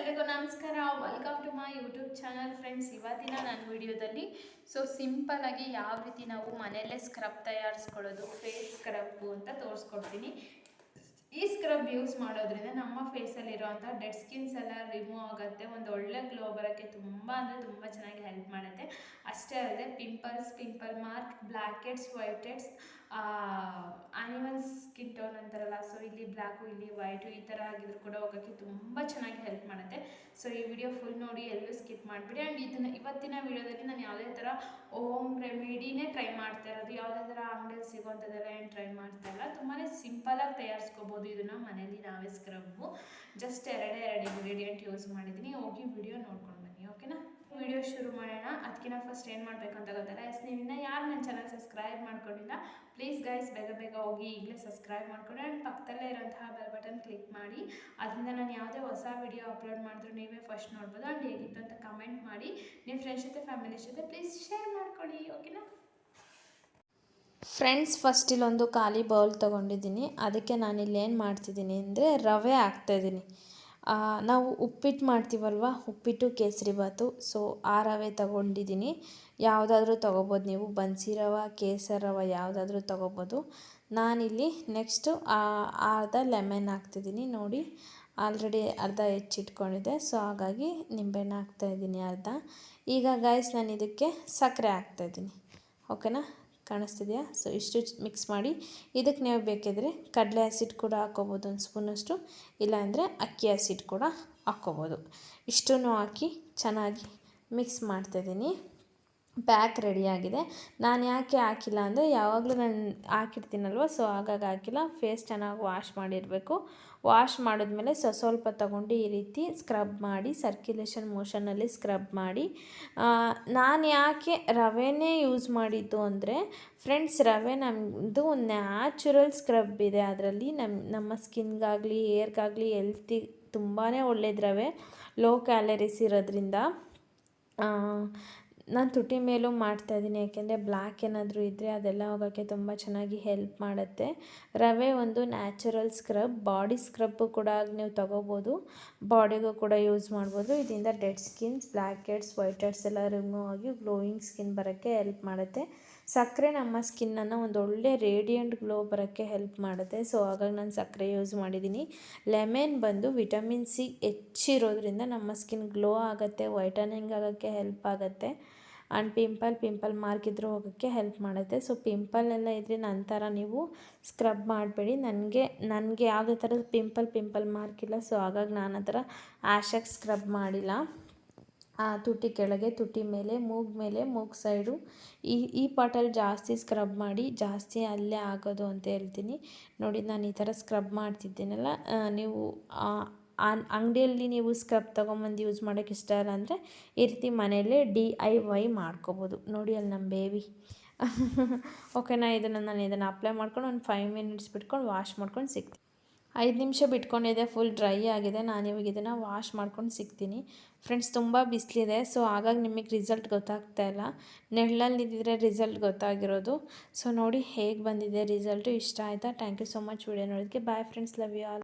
ಎಲ್ರಿಗೂ ನಮಸ್ಕಾರ. Welcome to my YouTube channel friends ಇವತ್ತಿನ ನನ್ನ ವಿಡಿಯೋದಲ್ಲಿ ಸೊ ಸಿಂಪಲ್ ಆಗಿ ಯಾವ ರೀತಿ ನಾವು ಮನೆಯಲ್ಲೇ ಸ್ಕ್ರಬ್ ತಯಾರಿಸ್ಕೊಳ್ಳೋದು ಫೇಸ್ ಸ್ಕ್ರಬ್ಬು ಅಂತ ತೋರಿಸ್ಕೊಡ್ತೀನಿ. ಈ ಸ್ಕ್ರಬ್ ಯೂಸ್ ಮಾಡೋದ್ರಿಂದ ನಮ್ಮ ಫೇಸಲ್ಲಿ ಇರುವಂಥ ಡೆಡ್ ಸ್ಕಿನ್ಸ್ ಎಲ್ಲ ರಿಮೂವ್ ಆಗುತ್ತೆ. ಒಂದು ಒಳ್ಳೆ ಗ್ಲೋ ಬರೋಕ್ಕೆ ತುಂಬ ಅಂದರೆ ತುಂಬ ಚೆನ್ನಾಗಿ ಹೆಲ್ಪ್ ಮಾಡುತ್ತೆ. ಅಷ್ಟೇ ಅಲ್ಲದೆ pimples, pimple mark blackheads white heads uneven skin tone ಅಂತಾರಲ್ಲ, ಸೊ ಇಲ್ಲಿ ಬ್ಲ್ಯಾಕು, ಇಲ್ಲಿ ವೈಟು ಈ ಥರ ಆಗಿದ್ರು ಕೂಡ ಹೋಗೋಕ್ಕೆ ತುಂಬ ಚೆನ್ನಾಗಿ ಹೆಲ್ಪ್ ಮಾಡುತ್ತೆ. ಸೊ ಈ ವಿಡಿಯೋ ಫುಲ್ ನೋಡಿ ಎಲ್ಲರೂ ಸ್ಕಿಪ್ ಮಾಡಿಬಿಡಿ. ಆ್ಯಂಡ್ ಇದನ್ನು ಇವತ್ತಿನ ವಿಡಿಯೋದಲ್ಲಿ ನಾನು ಯಾವುದೇ ಥರ ಓಮ್ ರೆಮಿಡಿನೇ ಟ್ರೈ ಮಾಡ್ತಾ ಇರೋದು, ಯಾವುದೇ ಥರ ಅಂಗಡಿಯಲ್ಲಿ ಸಿಗೋವಂಥದ್ದೆಲ್ಲ ಏನು ಟ್ರೈ ಮಾಡ್ತಾ ಇಲ್ಲ. ತುಂಬಾ ಸಿಂಪಲಾಗಿ ತಯಾರಿಸ್ಕೋಬೋದು ಇದನ್ನು ಮನೇಲಿ ನಾವೇ ಸ್ಕ್ರಬ್ಬು. ಜಸ್ಟ್ ಎರಡೇ ಎರಡು ಇಂಗ್ರೀಡಿಯೆಂಟ್ ಯೂಸ್ ಮಾಡಿದ್ದೀನಿ. ಹೋಗಿ ವಿಡಿಯೋ ನೋಡ್ಕೊಂಡು ಬನ್ನಿ ಓಕೆನಾ ವಿಡಿಯೋ ಶುರು ಮಾಡೋಣ. ಅದಕ್ಕಿಂತ ಫಸ್ಟ್ ಏನು ಮಾಡಬೇಕು ಅಂತ ಗೊತ್ತಲ್ಲ? ಎಸ್ ನೀವು ಯಾರು ನನ್ನ ಚಾನಲ್ ಸಬ್ಸ್ಕ್ರೈಬ್ ಮಾಡ್ಕೊಂಡಿಲ್ಲ ಪ್ಲೀಸ್ ಗೈಸ್ ಬೇಗ ಬೇಗ ಹೋಗಿ ಈಗಲೇ ಸಬ್ಸ್ಕ್ರೈಬ್ ಮಾಡ್ಕೊಂಡು ಆ್ಯಂಡ್ ಪಕ್ಕದಲ್ಲೇ ಇರೋಂತಹ ಬೆಲ್ ಬಟನ್ ಕ್ಲಿಕ್ ಮಾಡಿ. ಅದರಿಂದ ನಾನು ಯಾವುದೇ ಹೊಸ ವಿಡಿಯೋ ಅಪ್ಲೋಡ್ ಮಾಡಿದ್ರು ನೀವೇ ಫಸ್ಟ್ ನೋಡ್ಬೋದು. ಆ್ಯಂಡ್ ಹೇಗಿತ್ತು ಅಂತ ಕಮೆಂಟ್ ಮಾಡಿ. ನಿಮ್ಮ ಫ್ರೆಂಡ್ಸ್ ಜೊತೆ ಫ್ಯಾಮಿಲಿ ಜೊತೆ ಪ್ಲೀಸ್ ಶೇರ್ ಮಾಡ್ಕೊಳ್ಳಿ ಓಕೆನಾ ಫ್ರೆಂಡ್ಸ್, ಫಸ್ಟ್ ಇಲ್ಲೊಂದು ಖಾಲಿ ಬೌಲ್ ತೊಗೊಂಡಿದ್ದೀನಿ. ಅದಕ್ಕೆ ನಾನಿಲ್ಲಿ ಏನು ಮಾಡ್ತಿದ್ದೀನಿ ಅಂದರೆ ರವೆ ಹಾಕ್ತಾಯಿದ್ದೀನಿ. ನಾವು ಉಪ್ಪಿಟ್ಟು ಮಾಡ್ತೀವಲ್ವ? ಉಪ್ಪಿಟ್ಟು, ಕೇಸರಿ ಬಾತು ಸೊ, ಆ ರವೆ ತಗೊಂಡಿದ್ದೀನಿ. ಯಾವುದಾದ್ರೂ ತೊಗೋಬೋದು ನೀವು. ಬನ್ಸಿ ರವೆ, ಕೇಸರಿ ರವೆ ಯಾವುದಾದ್ರೂ ತೊಗೋಬೋದು. ನಾನಿಲ್ಲಿ ನೆಕ್ಸ್ಟು ಅರ್ಧ ಲೆಮನ್ ಹಾಕ್ತಿದ್ದೀನಿ. ನೋಡಿ ಆಲ್ರೆಡಿ ಅರ್ಧ ಹೆಚ್ಚಿಟ್ಕೊಂಡಿದ್ದೆ ಸೊ, ಹಾಗಾಗಿ ನಿಂಬೆಹಣ್ಣು ಹಾಕ್ತಾಯಿದ್ದೀನಿ ಅರ್ಧ. ಈಗ ಗಾಯ್ಸ್ ನಾನು ಇದಕ್ಕೆ ಸಕ್ಕರೆ ಹಾಕ್ತಾಯಿದ್ದೀನಿ. ಓಕೆನಾ ಕಾಣಿಸ್ತಿದೆಯಾ? ಸೊ ಇಷ್ಟು ಮಿಕ್ಸ್ ಮಾಡಿ, ಇದಕ್ಕೆ ನೀವು ಬೇಕಿದ್ರೆ ಕಡಲೆ ಹಸಿಟ್ಟು ಕೂಡ ಹಾಕ್ಕೋಬೋದು, ಒಂದು ಸ್ಪೂನಷ್ಟು ಇಲ್ಲಾಂದರೆ ಅಕ್ಕಿ ಹಸಿಟ್ಟು ಕೂಡ ಹಾಕ್ಕೋಬೋದು. ಇಷ್ಟನ್ನು ಹಾಕಿ ಚೆನ್ನಾಗಿ ಮಿಕ್ಸ್ ಮಾಡ್ತಾಯಿದ್ದೀನಿ ಪ್ಯಾಕ್ ರೆಡಿಯಾಗಿದೆ ನಾನು ಯಾಕೆ ಹಾಕಿಲ್ಲ ಅಂದರೆ ಯಾವಾಗಲೂ ನಾನು ಹಾಕಿರ್ತೀನಲ್ವ ಸೊ ಹಾಗಾಗಿ ಹಾಕಿಲ್ಲ. ಫೇಸ್ ಚೆನ್ನಾಗಿ ವಾಶ್ ಮಾಡಿರಬೇಕು. ವಾಶ್ ಮಾಡಿದ್ಮೇಲೆ ಸ್ವ ಸ್ವಲ್ಪ ತಗೊಂಡು ಈ ರೀತಿ ಸ್ಕ್ರಬ್ ಮಾಡಿ ಸರ್ಕ್ಯುಲೇಷನ್ ಮೋಷನಲ್ಲಿ ಸ್ಕ್ರಬ್ ಮಾಡಿ. ನಾನು ಯಾಕೆ ರವೆನೇ ಯೂಸ್ ಮಾಡಿದ್ದು ಅಂದರೆ ಫ್ರೆಂಡ್ಸ್ ರವೆ ನಮ್ಮದು ನ್ಯಾಚುರಲ್ ಸ್ಕ್ರಬ್ ಇದೆ ಅದರಲ್ಲಿ. ನಮ್ಮ ನಮ್ಮ ಸ್ಕಿನ್ಗಾಗಲಿ ಏರ್ಗಾಗಲಿ ಹೆಲ್ತಿ ತುಂಬಾ ಒಳ್ಳೆಯದ್ರವೆ ರವೆ. ಲೋ ಕ್ಯಾಲರೀಸ್ ಇರೋದ್ರಿಂದ. ನಾನು ತುಟಿ ಮೇಲೂ ಮಾಡ್ತಾ ಇದ್ದೀನಿ, ಯಾಕೆಂದರೆ ಬ್ಲ್ಯಾಕ್ ಏನಾದರೂ ಇದ್ದರೆ ಅದೆಲ್ಲ ಹೋಗೋಕ್ಕೆ ತುಂಬ ಚೆನ್ನಾಗಿ ಹೆಲ್ಪ್ ಮಾಡುತ್ತೆ. ರವೆ ಒಂದು ನ್ಯಾಚುರಲ್ ಸ್ಕ್ರಬ್ ಬಾಡಿ ಸ್ಕ್ರಬ್ ಕೂಡ ನೀವು ತೊಗೋಬೋದು. ಬಾಡಿಗೂ ಕೂಡ ಯೂಸ್ ಮಾಡ್ಬೋದು. ಇದರಿಂದ dead skins black heads white heads ಎಲ್ಲ ರಿಮೂವ್ ಆಗಿ ಗ್ಲೋಯಿಂಗ್ ಸ್ಕಿನ್ ಬರೋಕ್ಕೆ ಹೆಲ್ಪ್ ಮಾಡುತ್ತೆ. ಸಕ್ಕರೆ ನಮ್ಮ ಸ್ಕಿನ್ನನ್ನು ಒಂದು ಒಳ್ಳೆ ರೇಡಿಯಂಟ್ ಗ್ಲೋ ಬರೋಕ್ಕೆ ಹೆಲ್ಪ್ ಮಾಡುತ್ತೆ. ಸೊ, ಹಾಗಾಗಿ ನಾನು ಸಕ್ಕರೆ ಯೂಸ್ ಮಾಡಿದ್ದೀನಿ. ಲೆಮೆನ್ ಬಂದು ವಿಟಮಿನ್ ಸಿ ಹೆಚ್ಚಿರೋದ್ರಿಂದ ನಮ್ಮ ಸ್ಕಿನ್ ಗ್ಲೋ ಆಗುತ್ತೆ, ವೈಟನಿಂಗ್ ಆಗೋಕ್ಕೆ ಹೆಲ್ಪ್ ಆಗುತ್ತೆ, ಆ್ಯಂಡ್ ಪಿಂಪಲ್ ಪಿಂಪಲ್ ಮಾರ್ಕ್ ಇದ್ರೂ ಹೋಗೋಕ್ಕೆ ಹೆಲ್ಪ್ ಮಾಡುತ್ತೆ. ಸೊ, ಪಿಂಪಲ್ ಎಲ್ಲ ಇದ್ದರೆ ನಂತರ ನೀವು ಸ್ಕ್ರಬ್ ಮಾಡಬೇಡಿ. ನನಗೆ ನನಗೆ ಯಾವುದೇ ಥರದ ಪಿಂಪಲ್ ಪಿಂಪಲ್ ಮಾರ್ಕ್ ಇಲ್ಲ. ಸೊ, ಹಾಗಾಗಿ ನಾನು ಆ ಥರ ಆ್ಯಶಾಗಿ ಸ್ಕ್ರಬ್ ಮಾಡಿಲ್ಲ. ತುಟಿ ಕೆಳಗೆ ತುಟಿ ಮೇಲೆ, ಮೂಗು ಮೇಲೆ, ಮೂಗು ಸೈಡು. ಈ ಈ ಪಾರ್ಟಲ್ಲಿ ಜಾಸ್ತಿ ಸ್ಕ್ರಬ್ ಮಾಡಿ, ಜಾಸ್ತಿ ಅಲ್ಲೇ ಆಗೋದು ಅಂತ ಹೇಳ್ತೀನಿ. ನೋಡಿ, ನಾನು ಈ ಥರ ಸ್ಕ್ರಬ್ ಮಾಡ್ತಿದ್ದೀನಲ್ಲ ನೀವು ಅಂಗಡಿಯಲ್ಲಿ ನೀವು ಸ್ಕ್ರಬ್ ತೊಗೊಂಬಂದು ಯೂಸ್ ಮಾಡೋಕ್ಕೆ ಇಷ್ಟ ಇಲ್ಲ ಅಂದರೆ, ಈ ರೀತಿ ಮನೆಯಲ್ಲೇ ಡಿ ಐ ವೈ ಮಾಡ್ಕೋಬೋದು. ನೋಡಿ ಅಲ್ಲಿ ನಮ್ಮ ಬೇಬಿ ಓಕೆನಾ ಇದನ್ನು, ನಾನು ಇದನ್ನು ಅಪ್ಲೈ ಮಾಡ್ಕೊಂಡು ಒಂದು ಫೈವ್ ಮಿನಿಟ್ಸ್ ಬಿಟ್ಕೊಂಡು ವಾಶ್ ಮಾಡ್ಕೊಂಡು ಸಿಗ್ತೀನಿ. ಐದು ನಿಮಿಷ ಬಿಟ್ಕೊಂಡಿದೆ ಫುಲ್ ಡ್ರೈ ಆಗಿದೆ. ನಾನು ಇವಾಗ ಇದನ್ನು ವಾಶ್ ಮಾಡ್ಕೊಂಡು ಸಿಗ್ತೀನಿ. ಫ್ರೆಂಡ್ಸ್ ತುಂಬ ಬಿಸಿಲಿದೆ ಸೊ ಹಾಗಾಗಿ ನಿಮಗೆ ರಿಸಲ್ಟ್ ಗೊತ್ತಾಗ್ತಾ ಇಲ್ಲ. ನೆರಳಲ್ಲಿ ಇದ್ದಿದ್ರೆ ರಿಸಲ್ಟ್ ಗೊತ್ತಾಗಿರೋದು. ಸೊ ನೋಡಿ ಹೇಗೆ ಬಂದಿದೆ ರಿಸಲ್ಟು ಇಷ್ಟ ಆಯಿತಾ? Thank you so much video ನೋಡೋದಕ್ಕೆ bye friends love you all